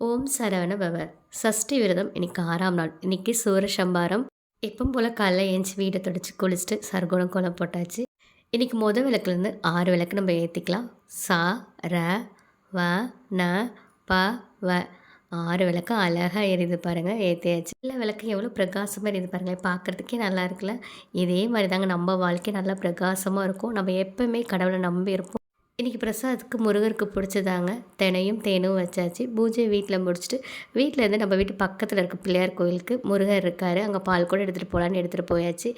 ஓம் சரவண பவ. சஷ்டி விரதம் இன்னைக்கு ஆறாம் நாள். இன்னைக்கு சூரசம்பாரம் எப்பவும் போல் காலைல ஏஞ்சி வீடை தொடச்சி குளிச்சுட்டு சர்க்குணம் கோலம் போட்டாச்சு. இன்னைக்கு முத விளக்குலேருந்து ஆறு விளக்கு நம்ம ஏற்றிக்கலாம் சா ர வ ந ப வ. ஆறு விளக்கு அழகாக எரியுது பாருங்கள் ஏற்றியாச்சு இல்லை விளக்கு எவ்வளோ பிரகாசமாக எரியுது பாருங்கள் பார்க்குறதுக்கே நல்லா இருக்குல்ல. இதே மாதிரி தாங்க நம்ம வாழ்க்கை நல்லா பிரகாசமாக இருக்கும். நம்ம எப்பவுமே கடவுளை நம்பி இருப்போம். இன்றைக்கி பிரசாதத்துக்கு முருகருக்கு பிடிச்சதாங்க. தினையும் தேனும் வச்சாச்சு. பூஜை வீட்டில் முடிச்சுட்டு வீட்டில் இருந்து நம்ம வீட்டு பக்கத்தில் இருக்க பிள்ளையார் கோயிலுக்கு முருகர் இருக்கார். அங்கே பால் கூட எடுத்துகிட்டு போகலான்னு எடுத்துகிட்டு போயாச்சு.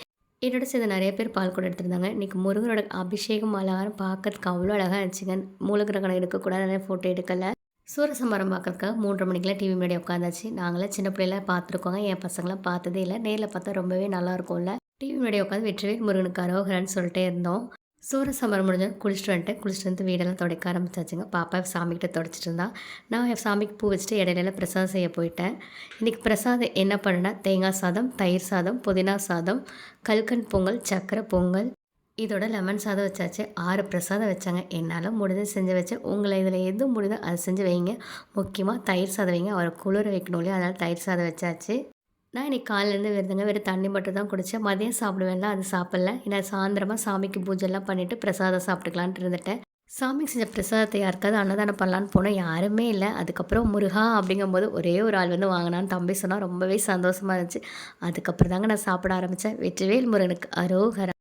என்னோட சேர்ந்து நிறைய பேர் பால் கூட எடுத்துருந்தாங்க. இன்றைக்கி முருகனோட அபிஷேகம் அலங்காரம் பார்க்கறதுக்கு அவ்வளோ அழகாக இருந்துச்சுங்க. மூலகிரகணம் எடுக்கக்கூடாது நிறைய ஃபோட்டோ எடுக்கலை. சூரசம்பாரம் பார்க்கறதுக்காக மூன்றரை மணிக்கெலாம் டிவி முன்னாடி உட்காந்தாச்சு. நாங்களாம் சின்ன பிள்ளைலாம் பார்த்துருக்கோங்க. என் பசங்களாம் பார்த்ததே இல்லை. நேரில் பார்த்தா ரொம்பவே நல்லா இருக்கும்ல. டிவி முன்னாடி உட்காந்து வெற்றிவேல் முருகனுக்கு அரோகரான்னு சொல்லிட்டே இருந்தோம். சூரசமரம் முடிஞ்சு குளிச்சுட்டு வந்துட்டு குளிச்சுட்டு வந்து வீடெல்லாம் துடைக்க ஆரம்பிச்சாச்சுங்க. பாப்பா சாமிக்கிட்ட துடைச்சிட்டு இருந்தா. நான் என் சாமிக்கு பூ வச்சுட்டு இடையில பிரசாதம் செய்ய போயிட்டேன். இன்றைக்கி பிரசாதம் என்ன பண்ணேன்னா தேங்காய் சாதம் தயிர் சாதம் புதினா சாதம் கல்கன் பொங்கல் சக்கரை பொங்கல். இதோட லெமன் சாதம் வச்சாச்சு. ஆறு பிரசாதம் வச்சாங்க. என்னால் முடிஞ்சது செஞ்சு வச்சேன். உங்களை இதில் எது முடியுதோ அதை செஞ்சு வைங்க. முக்கியமாக தயிர் சாதம் வைங்க. அவரை குளிர வைக்கணும் இல்லையா? அதனால் தயிர் சாதம் வச்சாச்சு. நான் இன்றைக்கி காலையிலேருந்து விருதுங்க வெறும் தண்ணி மட்டும் தான் குடித்தேன் மதியம் சாப்பிடுவேன்ல அது சாப்பிடல. ஏன்னா சாயந்தரமாக சாமிக்கு பூஜைலாம் பண்ணிவிட்டு பிரசாதம் சாப்பிட்டுக்கலான்ட்டு இருந்துட்டேன். சாமிக்கு செஞ்ச பிரசாதத்தை யாருக்காவது அன்னதானம் பண்ணலான்னு போனால் யாருமே இல்லை. அதுக்கப்புறம் முருகா அப்படிங்கும்போது ஒரே ஒரு ஆள் வந்து வாங்கினான்னு தம்பி சொன்னால் ரொம்பவே சந்தோஷமாக இருந்துச்சு. அதுக்கப்புறம் தாங்க நான் சாப்பிட ஆரம்பித்தேன் வெற்றிவேல் முருகனுக்கு அரோகரா